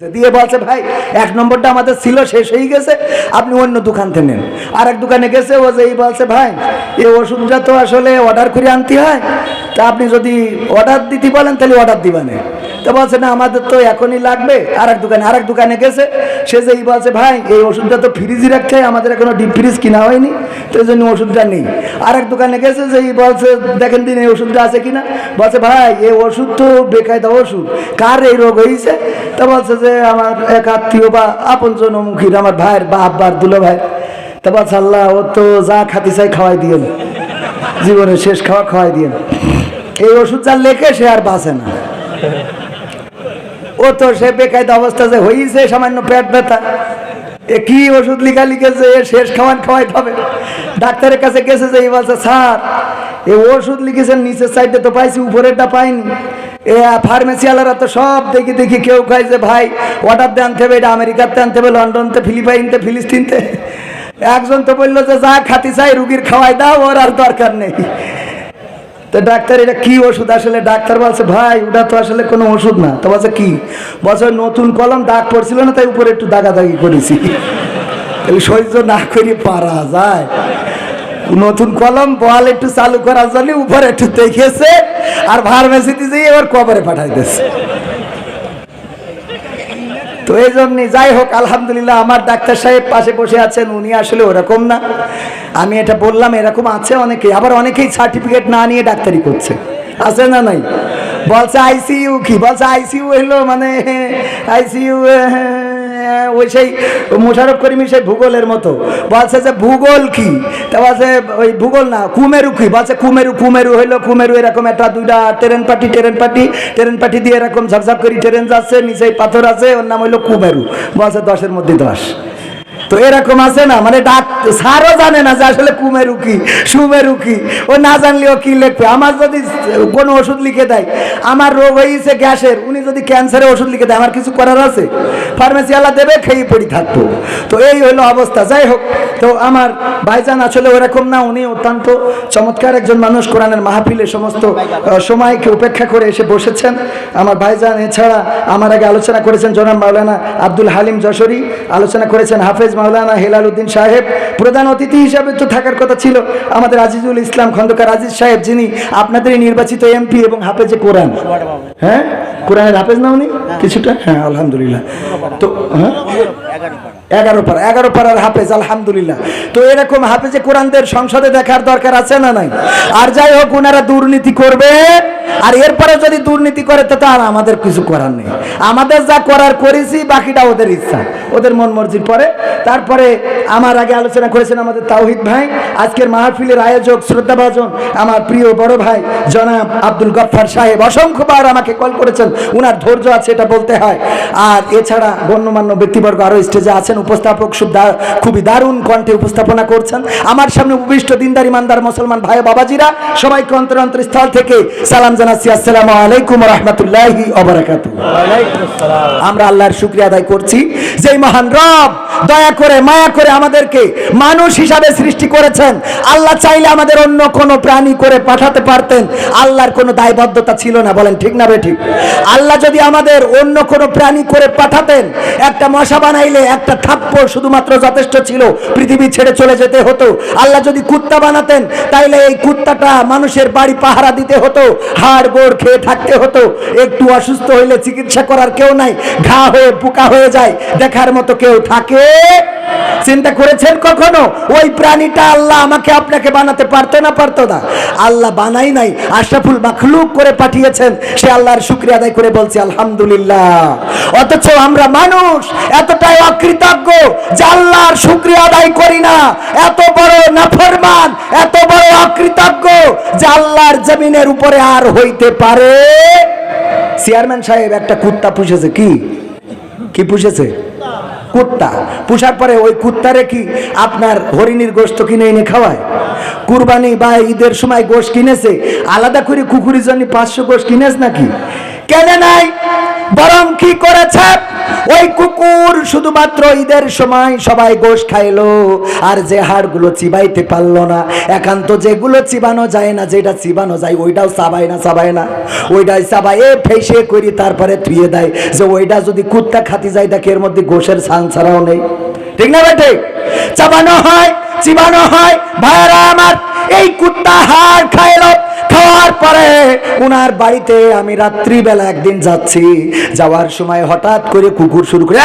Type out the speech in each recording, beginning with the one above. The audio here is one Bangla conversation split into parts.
দিয়ে বলছে, ভাই, এক নম্বরটা আমাদের ছিল, শেষ হয়ে গেছে। আপনি অন্য দোকান থেকে নেন। আর এক দোকানে গেছে, ও যে এই বলছে, ভাই, এই ওষুধটা তো আসলে অর্ডার করে আনতে হয়। তা আপনি যদি অর্ডার দিতে বলেন, তাহলে অর্ডার দিবানে তো বলছে, না, আমাদের তো এখনই লাগবে। আর এক দোকানে আর এক দোকানে গেছে, সে যে বলছে, ভাই, এই ওষুধটা তো ফ্রিজই রাখতে হয়, আমাদের এখনও ডিপ ফ্রিজ কিনা হয়নি, তো এই জন্য ওষুধটা নেই। আর এক দোকানে গেছে যে বলছে, দেখেন দিন এই ওষুধটা আছে কিনা? বলছে, ভাই, এই ওষুধ তো বেকায়দা ওষুধ। কার এই রোগ হয়েছে তা বলছে যে আমার এক আত্মীয় বা আপন জনমুখীর আমার ভাইয়ের বা আব্বার দুলো ভাই, তা বলছে, আল্লাহ, ও তো যা খাতি চাই খাওয়াই দিয়েন। জীবনের শেষ খাওয়া খাওয়াই দিয়েন। এই ওষুধ যা লেখে সে আর বাঁচে না। ও তো সে বেকায়দা অবস্থা যে হয়েছে সামান্য পেট ব্যথা। এ কি ওষুধ লিখা লিখেছে শেষ খাওয়ান খাওয়াই পাবে? ডাক্তারের কাছে গেছে যে, এই বলছে, স্যার, এ ওষুধ লিখেছেন, নিচের সাইডে তো পাইছি, উপরেরটা পাইনি। এ তো সব দেখি দেখি কেউ খাই যে, ভাই আনতে হবে, এটা আমেরিকাতে আনতে হবে লন্ডনতে ফিলিপাইনতে ফিলিস্তিনতে একজন তো বলল যে, যা খাতি চাই, রুগীর খাওয়াই দাও, ওর আর দরকার নেই। তো ডাক্তার, এটা কি ওষুধ? আসলে ডাক্তার বলছে, ভাই, ওটা তো আসলে কোনো ওষুধ না। তো বলছে, কি? বছর নতুন কলম, দাগ পড়ছিল না, তাই উপরে একটু দাগাদাগি করেছি। সহ্য না করে, পারা যায়। নতুন কলম, বল একটু চালু করার জন্য উপরে একটু দেখেছে আর ফার্মেসিতে যেয়ে এবার কবরে পাঠাইতেছে। তো এই জন্য যাই হোক, আলহামদুলিল্লাহ আমার ডাক্তার সাহেব পাশে বসে আছেন, উনি আসলে ওরকম না। আমি এটা বললাম, এরকম আছে অনেকেই আবার অনেকেই সার্টিফিকেট না নিয়ে ডাক্তারি করছে। আছে না নাই? বলছে, আইসিইউ কি? বলছে, আইসিইউ হইল মানে আইসিইউ ওই সেই মোশারফ করিমি সেই ভূগোলের মতো। বলছে যে, ভূগোল কি? তা বলছে, ওই ভূগোল না, কুমেরু কি? বলছে, কুমেরু কুমেরু হইল, কুমেরু এরকম একটা দুইটা ট্রেন পাটি ট্রেন পাটি ট্রেন পাটি দিয়ে এরকম ঝকঝক করি, ট্রেন যাচ্ছে নিচে পাথর আছে, ওর নাম হইল কুমেরু। বলছে, দশের মধ্যে দশ। তো এরকম আছে না মানে ডাক স্যারও জানে না যে আসলে কুমেরু কি, সুমেরু কি। ও না জানলেও কি লিখবে? আমার যদি কোনো ওষুধ লিখে দেয়, আমার রোগ হয়েছে গ্যাসের, উনি যদি ক্যান্সারের ওষুধ লিখে দেয়, আমার কিছু করার আছে? ফার্মেসিওয়ালা দেবে খেয়ে পড়ি থাকব। তো এই হলো অবস্থা, যাই হোক। তো আমার ভাইজান আসলে ওরকম না, উনি অত্যন্ত চমৎকার একজন মানুষ, কোরআনের মাহফিলে সমস্ত সময়কে উপেক্ষা করে এসে বসেছেন। আমার ভাইজান এছাড়া আমার আগে আলোচনা করেছেন জনাব মাওলানা আব্দুল হালিম যশোরী, আলোচনা করেছেন হাফেজ মাওলানা হেলাল উদ্দিন সাহেব, প্রধান অতিথি হিসাবে তো থাকার কথা ছিল আমাদের আজিজুল ইসলাম খন্দকার আজিজ সাহেব, যিনি আপনাদেরই নির্বাচিত এমপি এবং হাফেজে কোরআন। হ্যাঁ? কোরআনের হাফেজ না উনি? কিছুটা? হ্যাঁ আলহামদুলিল্লাহ। তো হ্যাঁ? এগারো পার, এগারো পারার হাফেজ, আলহামদুলিল্লাহ। তো এরকম হাফেজে কোরআনদের সংসদে দেখার দরকার আছে না নাই? আর যাই হোক ওনারা দুর্নীতি করবে, আর এরপরে যদি দুর্নীতি করে তো আর আমাদের কিছু করার নেই। আমাদের যা করার করেছি, বাকিটা ওদের ইচ্ছা। ওদের মন মর্জির পরে, তারপরে আমার আগে আলোচনা করেছেন আমাদের তাওহিদ ভাই। আজকের মাহফিলের আয়োজক শ্রদ্ধাভাজন আমার প্রিয় বড় ভাই জনাব আব্দুল গফফার সাহেব। অসংখ্যবার আমাকে কল করেছেন উনার ধৈর্য আছে এটা বলতে হয়। আর এছাড়া গণ্যমান্য ব্যক্তিবর্গ আরও স্টেজে আছেন উপস্থাপক খুব খুবই দারুণ কণ্ঠে উপস্থাপনা করছেন। আমার সামনে উপবিষ্ট দিনদার ইমানদার মুসলমান ভাই বাবাজিরা সবাইকে অন্তর অন্তর স্থল থেকে সালাম জানাচ্ছি। আসসালামু আলাইকুম রহমতুল্লাহি আমরা আল্লাহর শুক্রিয়া আদায় করছি। যে মহান রব দয়া করে, মায়া করে আমাদেরকে মানুষ হিসাবে সৃষ্টি করেছেন। আল্লাহ চাইলে আমাদের অন্য কোনো প্রাণী করে পাঠাতে পারতেন। আল্লাহর কোনো দায়বদ্ধতা ছিল না, বলেন ঠিক না বে ঠিক? আল্লাহ যদি আমাদের অন্য কোনো প্রাণী করে পাঠাতেন, একটা মশা বানাইলে একটা থাপ্পড় শুধুমাত্র যথেষ্ট ছিল, পৃথিবী ছেড়ে চলে যেতে হতো। আল্লাহ যদি কুত্তা বানাতেন, তাইলে এই কুত্তাটা মানুষের বাড়ি পাহারা দিতে হতো, হাড় গোড় খেয়ে থাকতে হতো। একটু অসুস্থ হইলে চিকিৎসা করার কেউ নাই, ঘা হয়ে পোকা হয়ে যায়, দেখার মতো কেউ থাকে চিন্তা করেছেন কখনো? ওই প্রাণীটা আল্লাহ আমাকে আপনাকে বানাতে পারতো না পারতো না। আল্লাহ বানাই নাই, আশরাফুল মাখলুক করে পাঠিয়েছেন। সে আল্লাহর শুক্রিয়া আদায় করে বলছি, আলহামদুলিল্লাহ। অথচ আমরা মানুষ এতটাই অকৃতজ্ঞ যে আল্লাহর শুক্রিয়া আদায় করি না। এত বড় নাফরমান, এত বড় অকৃতজ্ঞ যে আল্লাহর জমিনের উপরে আর হইতে পারে। চেয়ারম্যান সাহেব একটা কুত্তা পুষেছে, কি? কি পুষেছে? কুত্তা। পুষার পরে ওই কুত্তারে কি আপনার হরিণীর গোস্ত কিনে এনে খাওয়ায়? কুরবানি বা ঈদের সময় গোশ কিনেছে? আলাদা করে কুকুরের জন্য পাঁচশো গোশ কিনেছ নাকি? কেন নাই? বরং কি করেছে? ওই কুকুর শুধুমাত্র ঈদের সময় সবাই গোশ খাইলো, আর যে হাড়গুলো চিবাইতে পারল না, একান্ত যেগুলো চিবানো যায় না, যেটা চিবানো যায়, ওইটাও চাবায় না চাবায় না। ওইটাই চাবায়, এ ফেসে করি, তারপরে থুয়ে দেয়। যে ওইটা যদি কুত্তা খাতি যায়, দেখে এর মধ্যে গোশের সান ছাড়াও নেই। ঠিক না বেটে চাবানো হয়, চিবানো হয় ভাইরা আমার, এই কুত্তা হাড় খাইলো খাওয়ার পরে ওনার বাড়িতে আমি রাত্রিবেলা একদিন যাচ্ছি। যাওয়ার সময় হঠাৎ করে কুকুর শুরু করে।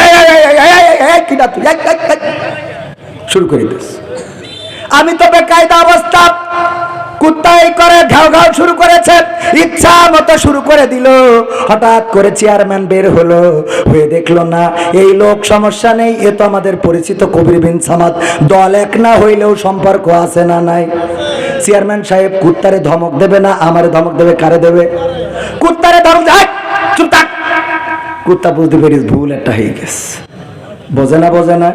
শুরু করে দিস। আমি তো বেকায়দা অবস্থা। কুত্তা এই করে ঘাও ঘাও শুরু করেছে। ইচ্ছা মতো শুরু করে দিল। হঠাৎ করে চেয়ারম্যান বের হলো। হয়ে দেখল, না, এই লোক সমস্যা নেই। এ তো আমাদের পরিচিত কবির বিন সামাদ। দল এক না হইলেও সম্পর্ক আছে না নাই। চেয়ারম্যান সাহেব কুত্তারে ধমক দেবে না আমারে ধমক দেবে কারে দেবে? কুত্তারে ধমক যাক "হাট, চুপ থাক। কুত্তা বুঝতে পেরিস ভুল একটা হয়ে গেছে। বোঝে না বোঝে না।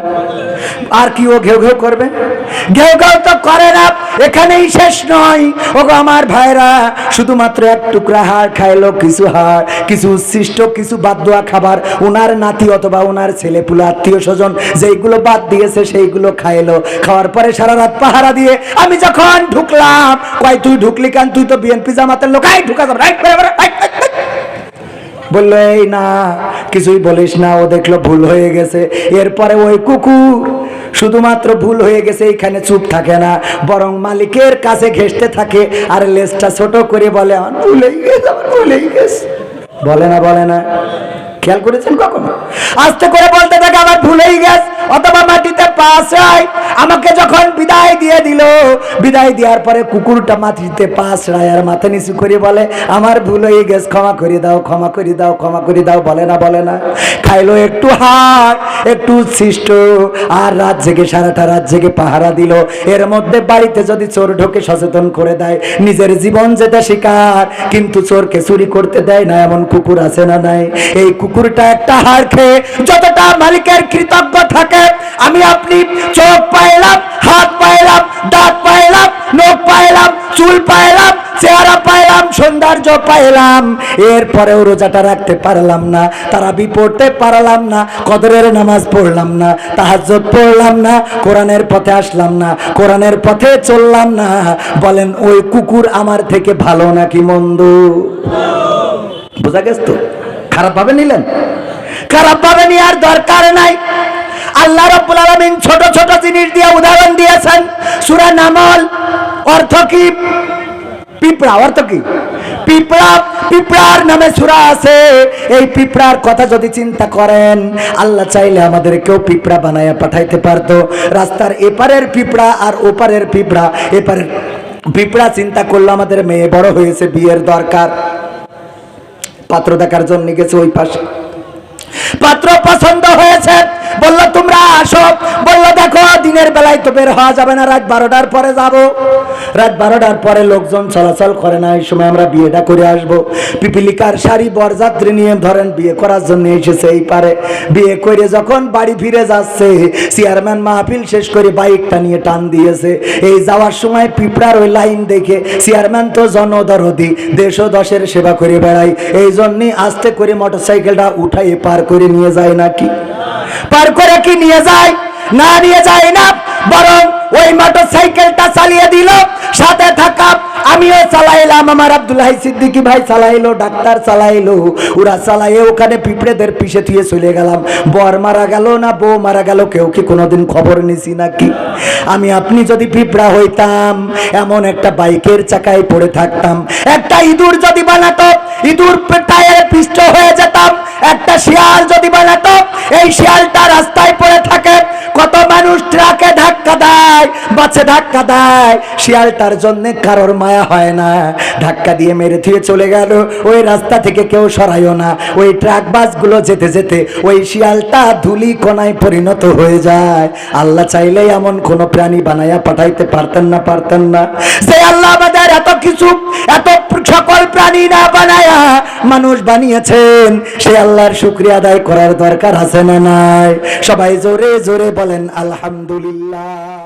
আর কি ও ঘেউ ঘেউ করবে? ঘেউ ঘেউ তো করে না। এখানেই শেষ নয়। ওগো আমার ভাইরা, শুধুমাত্র এক টুকরা হাড় খাইলো, কিছু হাড়, কিছু উচ্ছিষ্ট, কিছু বাদ দেওয়া খাবার। ওনার নাতি অথবা ওনার ছেলে পুলে, আত্মীয় স্বজন যেইগুলো বাদ দিয়েছে, সেইগুলো খাইলো। খাওয়ার পরে সারা রাত পাহারা দিয়ে আমি যখন ঢুকলাম, কয়, তুই ঢুকলি কেন? তুই তো বিএনপি জামাতের লোক। আই ঢুকা যাবে। রাইট বলল, এই না, কিছুই বলিস না, ও দেখল ভুল হয়ে গেছে। এরপরে ওই কুকুর শুধুমাত্র ভুল হয়ে গেছে, এইখানে চুপ থাকে না। বরং মালিকের কাছে ঘেসতে থাকে আর লেজটা ছোট করে বলে, আমার ভুল হয়ে গেছে, আমার ভুল হয়ে গেছে। বলে না বলে না। খেয়াল করেছেন কখনো? আস্তে করে বলতে থাকে আমার ভুল হয়ে গেছে, অথবা মাটিতে পাশ হয়। আমাকে যখন বিদায় দিয়ে দিল, বিদায় দেওয়ার পরে কুকুরটা মাটিতে পাশ রায় আর মাথা নিচু করে বলে, আমার ভুল হয়ে ক্ষমা করে দাও, ক্ষমা করে দাও, ক্ষমা করে দাও। বলে না বলে না। খাইলো একটু একটু উচ্ছিষ্ট, আর রাত জেগে সারাটা রাত জেগে পাহারা দিল। এর মধ্যে বাড়িতে যদি চোর ঢোকে সচেতন করে দেয়, নিজের জীবন যেটা শিকার, কিন্তু চোরকে চুরি করতে দেয় না, এমন কুকুর আছে না নাই? এই কুকুরটা একটা হাড় খেয়ে যতটা মালিকের কৃতজ্ঞ থাকে। আমি আপনি চোখ পাইলাম, হাত পাইলাম, দাঁত পাইলাম, নখ পাইলাম, চুল পাইলাম, চেহারা পাইলাম, সৌন্দর্য পাইলাম। এরপরেও রোজাটা রাখতে পারলাম না তারা পড়তে পারলাম না, কদরের নামাজ পড়লাম না, তাহাজ্জুদ পড়লাম না, কোরআনের পথে আসলাম না, কোরআনের পথে চললাম না। বলেন, ওই কুকুর আমার থেকে ভালো নাকি মন্দ? বোঝা গেছ তো? খারাপ ভাবে নিলেন? খারাপ ভাবে নেওয়ার দরকার নাই। আল্লাহ রাব্বুল আলামিন ছোট ছোট জিনিস দিয়ে উদাহরণ দিয়েছেন। সূরা নামল, অর্থ কি? পিঁপড়া, অর্থ কি? পিঁপড়া, পিঁপড়ার নামে সুরা আছে। এই পিঁপড়ার কথা যদি চিন্তা করেন, আল্লাহ চাইলে আমাদেরকেও পিঁপড়া বানায়া পাঠাইতে পারতো। রাস্তার এপারের পিঁপড়া আর ওপারের পিঁপড়া এপারের পিঁপড়া চিন্তা করল আমাদের মেয়ে বড় হয়েছে, বিয়ের দরকার। পাত্র দেখার জন্য গেছে ওই পাশে। পাত্র পছন্দ হয়েছে। বলল, তোমরা আসো। বলল, দেখো, দিনের বেলায় তো বের হওয়া যাবে না, রাত বারোটার পরে যাব। রাত বারোটার পরে লোকজন চলাচল করে না, এই সময় আমরা বিয়েটা করে আসব। পিপিলিকার শাড়ি বরযাত্রী নিয়ে ধরেন বিয়ে করার জন্য এসেছে এই পারে। বিয়ে করে যখন বাড়ি ফিরে যাচ্ছে, চেয়ারম্যান মাহফিল শেষ করে বাইকটা নিয়ে টান দিয়েছে। এই যাওয়ার সময় পিঁপড়ার ওই লাইন দেখে চেয়ারম্যান তো জনদরদি, দেশ দশের সেবা করে বেড়ায়। এই জন্যই আস্তে করে মোটরসাইকেলটা উঠাই পার করে নিয়ে যায় নাকি? পার করে কি নিয়ে যায়? না নিয়ে যায় না, বরং ওই মোটর সাইকেলটা চালিয়ে দিল, সাথে থাকা আমিও চালাইলাম, আমার আব্দুল্লাহ সিদ্দিকি ভাই চালাইলো, ডাক্তার চালাইলো, ওরা চালাইয়ে ওখানে পিঁপড়েদের পিছে থুয়ে চলে গেলাম। বর মারা গেল না, বউ মারা গেল, কেউ কি কোনোদিন খবর নিছি নাকি? আমি আপনি যদি পিঁপড়া হইতাম, এমন একটা বাইকের চাকায় পড়ে থাকতাম। একটা ইঁদুর যদি বানাতো, ইঁদুর টায়ারে পিষ্ট হয়ে যেতাম। একটা শিয়াল যদি বানাতো, এই শিয়ালটা রাস্তায় পড়ে থাকে কত মানুষ ট্রাকে দেয় বাসে ধাক্কা দেয়। শিয়ালটার জন্য কারোর মায়া হয় না। ধাক্কা দিয়ে মেরে থুয়ে চলে গেল। ওই রাস্তা থেকে কেউ সরাইও না। ওই ট্রাক বাসগুলো যেতে যেতে ওই শিয়ালটা ধুলি কোনায় পরিণত হয়ে যায়। আল্লাহ চাইলে এমন কোন প্রাণী বানায়া পাঠাইতে পারতেন না পারতেন না। যে আল্লাহ আমাদের এত কিছু, এত সকল প্রাণী না বানায়া মানুষ বানিয়েছেন। সে আল্লাহর শুক্রিয়া আদায় করার দরকার আছে না নাই? সবাই জোরে জোরে বলেন, আলহামদুলিল্লাহ।